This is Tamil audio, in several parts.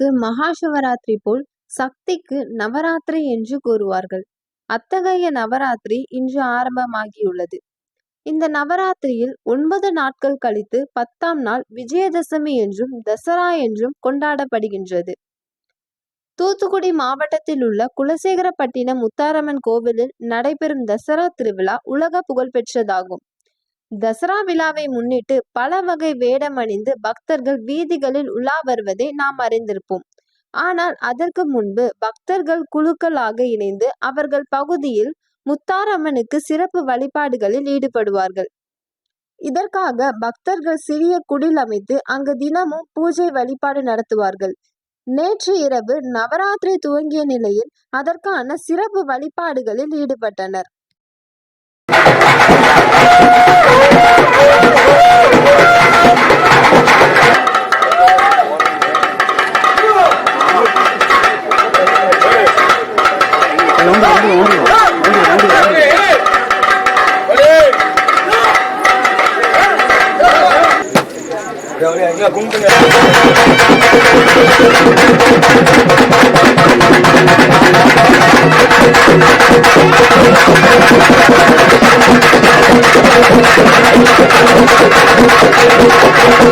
சிவனுக்கு மகா சிவராத்திரி போல் சக்திக்கு நவராத்திரி என்று கூறுவார்கள். அத்தகைய நவராத்திரி இன்று ஆரம்பமாகியுள்ளது. இந்த நவராத்திரியில் ஒன்பது நாட்கள் கழித்து பத்தாம் நாள் விஜயதசமி என்றும் தசரா என்றும் கொண்டாடப்படுகின்றது. தூத்துக்குடி மாவட்டத்தில் உள்ள குலசேகரப்பட்டினம் முத்தாரம்மன் கோவிலில் நடைபெறும் தசரா திருவிழா உலக புகழ்பெற்றதாகும். தசரா விழாவை முன்னிட்டு பல வகை வேடம் அணிந்து பக்தர்கள் வீதிகளில் உலா வருவதை நாம் அறிந்திருப்போம். ஆனால் அதற்கு முன்பு பக்தர்கள் குழுக்களாக இணைந்து அவர்கள் பகுதியில் முத்தாரம்மனுக்கு சிறப்பு வழிபாடுகளில் ஈடுபடுவார்கள். இதற்காக பக்தர்கள் சிறிய குடில் அமைத்து அங்கு தினமும் பூஜை வழிபாடு நடத்துவார்கள். நேற்று இரவு நவராத்திரி துவங்கிய நிலையில் அதற்கான சிறப்பு வழிபாடுகளில் ஈடுபட்டனர். கும்பிட்டுங்க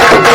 Thank